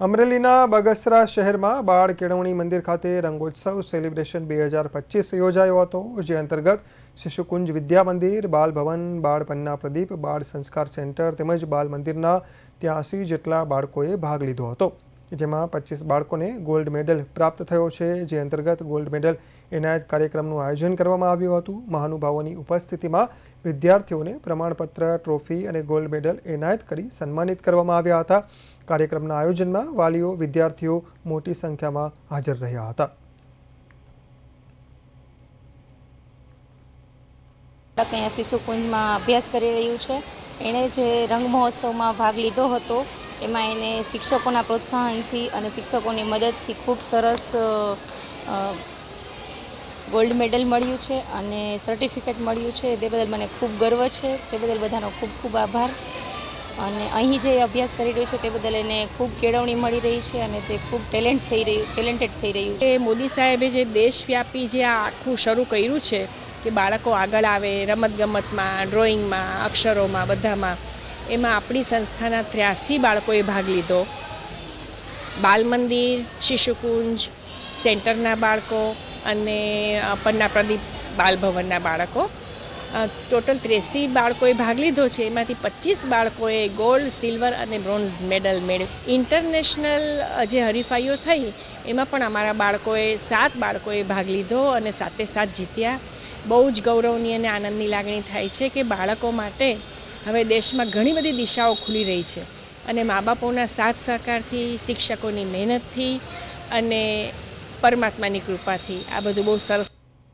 અમરેલીના બગસરા શહેરમાં બાળ કેળવણી મંદિર ખાતે રંગોત્સવ સેલિબ્રેશન બે હજાર પચીસ યોજાયો હતો, જે અંતર્ગત શિશુકુંજ વિદ્યા મંદિર, બાલ ભવન, બાળ પન્ના પ્રદીપ, બાળ સંસ્કાર સેન્ટર તેમજ બાલ મંદિરના ત્યાંસી જેટલા બાળકોએ ભાગ લીધો હતો. જેમાં પચીસ બાળકોને ગોલ્ડ મેડલ પ્રાપ્ત થયો છે, જે અંતર્ગત ગોલ્ડ મેડલ એનાયત કાર્યક્રમનું આયોજન કરવામાં આવ્યું હતું. મહાનુભાવોની ઉપસ્થિતિમાં વિદ્યાર્થીઓને પ્રમાણપત્ર, ટ્રોફી અને ગોલ્ડ મેડલ એનાયત કરી સન્માનિત કરવામાં આવ્યા હતા. કાર્યક્રમના આયોજનમાં વાલીઓ, વિદ્યાર્થીઓ મોટી સંખ્યામાં હાજર રહ્યા હતા. અહીંયા શિશુકુંજમાં અભ્યાસ કરી રહ્યું છે. એણે જે રંગ મહોત્સવમાં ભાગ લીધો હતો એમાં એને શિક્ષકોના પ્રોત્સાહનથી અને શિક્ષકોની મદદથી ખૂબ સરસ ગોલ્ડ મેડલ મળ્યું છે અને સર્ટિફિકેટ મળ્યું છે. તે બદલ મને ખૂબ ગર્વ છે. તે બદલ બધાનો ખૂબ ખૂબ આભાર. અને અહીં જે અભ્યાસ કરી રહ્યો છે તે બદલ એને ખૂબ કેળવણી મળી રહી છે અને તે ખૂબ ટેલેન્ટ થઈ રહ્યું, ટેલેન્ટેડ થઈ રહ્યું છે. મોદી સાહેબે જે દેશવ્યાપી જે આ આખું શરૂ કર્યું છે, કે બાળકો આગળ આવે રમતગમતમાં, ડ્રોઈંગમાં, અક્ષરોમાં, બધામાં એમાં આપણી સંસ્થાના ત્ર્યાસી બાળકોએ ભાગ લીધો. બાલ મંદિર શિશુકુંજ, સેન્ટરના બાળકો અને પન્ના પ્રદીપ બાલભવનના બાળકો. ટોટલ ત્રેસી બાળકોએ ભાગ લીધો છે. એમાંથી પચીસ બાળકોએ ગોલ્ડ, સિલ્વર અને બ્રોન્ઝ મેડલ મેળવ્યું. ઇન્ટરનેશનલ જે હરીફાઈઓ થઈ, એમાં પણ અમારા બાળકોએ, સાત બાળકોએ ભાગ લીધો અને સાતે સાત જીત્યા. બહુ જ ગૌરવની અને આનંદની લાગણી થાય છે કે બાળકો માટે હવે દેશમાં ઘણી બધી દિશાઓ ખુલી રહી છે અને મા બાપોના સાથ સહકારથી, શિક્ષકોની મહેનતથી અને પરમાત્માની કૃપાથી આ બધું બહુ સરસ